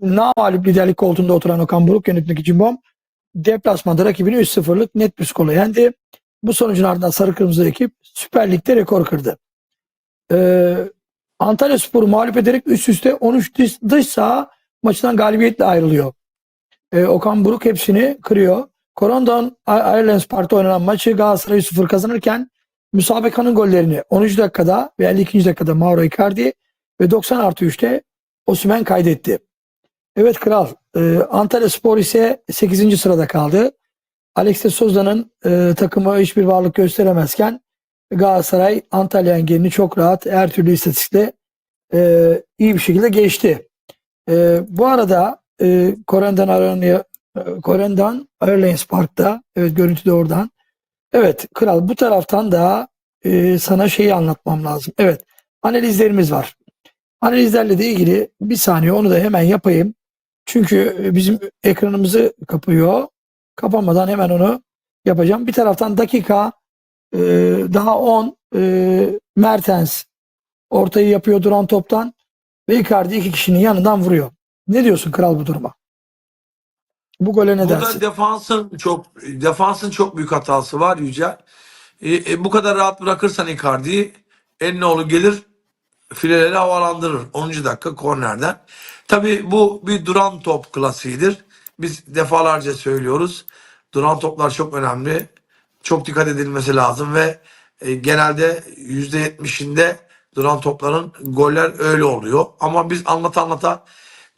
namalip liderlik koltuğunda oturan Okan Buruk yönetimdeki Cimbom deplasmanda rakibini 3-0'lık net bir skorla yendi. Bu sonucun ardından Sarı Kırmızı ekip Süper Lig'de rekor kırdı. Ee, Antalya Spor'u mağlup ederek üst üste 13 dış, saha maçından galibiyetle ayrılıyor. Ee, Okan Buruk hepsini kırıyor. Corondon Ireland Park'ta oynanan maçı Galatasaray 0 kazanırken müsabakanın gollerini 10. dakikada ve 52. dakikada Mauro Icardi ve 90 artı 3'te Osimhen kaydetti. Evet kral. Ee, Antalya Spor ise 8. sırada kaldı. Alex de Souza'nın e, takımı hiçbir varlık gösteremezken Galatasaray Antalya engelini çok rahat her türlü istatistikle e, iyi bir şekilde geçti. E, bu arada e, Koren'den aranıyor e, Koren'den Airlines Park'ta evet görüntü de oradan. Evet kral bu taraftan da e, sana şeyi anlatmam lazım. Evet analizlerimiz var. Analizlerle de ilgili bir saniye onu da hemen yapayım. Çünkü e, bizim ekranımızı kapıyor. Kapamadan hemen onu yapacağım. Bir taraftan dakika e, daha 10 e, Mertens ortayı yapıyor duran toptan ve Icardi iki kişinin yanından vuruyor. Ne diyorsun kral bu duruma? Bu gole ne Burada dersin? defansın çok defansın çok büyük hatası var Yücel. E, e, bu kadar rahat bırakırsan Icardi'yi Ennolu gelir fileleri havalandırır. 10. dakika kornerden. Tabii bu bir duran top klasiğidir. Biz defalarca söylüyoruz. Duran toplar çok önemli. Çok dikkat edilmesi lazım ve e, genelde %70'inde duran topların goller öyle oluyor. Ama biz anlata anlata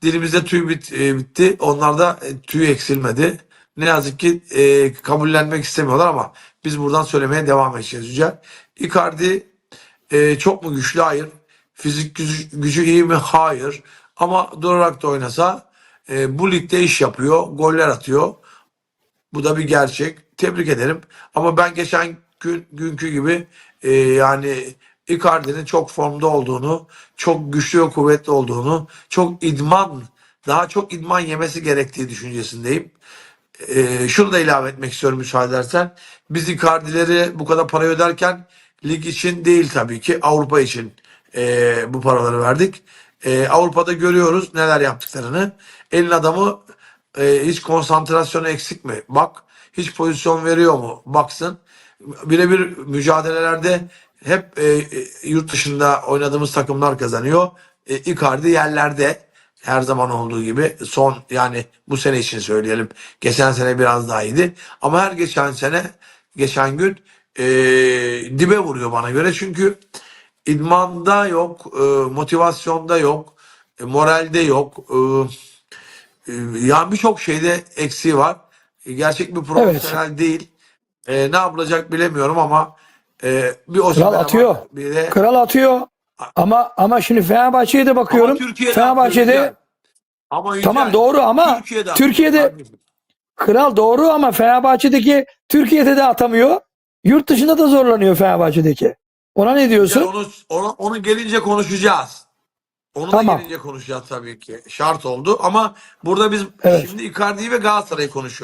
dilimizde tüy bit, e, bitti. Onlarda e, tüy eksilmedi. Ne yazık ki e, kabullenmek istemiyorlar ama biz buradan söylemeye devam edeceğiz Yücel. Icardi e, çok mu güçlü? Hayır. Fizik gücü, gücü iyi mi? Hayır. Ama durarak da oynasa e, bu ligde iş yapıyor. Goller atıyor. Bu da bir gerçek. Tebrik ederim. Ama ben geçen gün günkü gibi e, yani Icardi'nin çok formda olduğunu, çok güçlü ve kuvvetli olduğunu, çok idman, daha çok idman yemesi gerektiği düşüncesindeyim. E, şunu da ilave etmek istiyorum müsaade edersen. Biz Icardi'leri bu kadar para öderken lig için değil tabii ki Avrupa için e, bu paraları verdik. E, Avrupa'da görüyoruz neler yaptıklarını. Elin adamı e, hiç konsantrasyonu eksik mi? Bak. Hiç pozisyon veriyor mu? Baksın. Birebir mücadelelerde hep e, yurt dışında oynadığımız takımlar kazanıyor. E, Icardi yerlerde her zaman olduğu gibi son yani bu sene için söyleyelim. Geçen sene biraz daha iyiydi. Ama her geçen sene geçen gün e, dibe vuruyor bana göre. Çünkü idmanda yok, e, motivasyonda yok, e, moralde yok. E, e, yani birçok şeyde eksiği var. E, Gerçek bir profesyonel değil. E, ne yapılacak bilemiyorum ama e, bir Kral Osimhen'e atıyor. bir de Kral atıyor. Ama ama şimdi Fenerbahçe'ye de bakıyorum. Ama Türkiye'de Fenerbahçe'de atıyor ama Yücel, tamam doğru ama Türkiye'de, Türkiye'de atıyor. kral doğru ama Fenerbahçe'deki Türkiye'de de atamıyor. Yurt dışında da zorlanıyor Fenerbahçe'deki. Ona ne diyorsun? onu, onu, onu gelince konuşacağız. Onu Tamam. da gelince konuşacağız tabii ki. Şart oldu ama burada biz Evet. şimdi Icardi'yi ve Galatasaray'ı konuşuyoruz.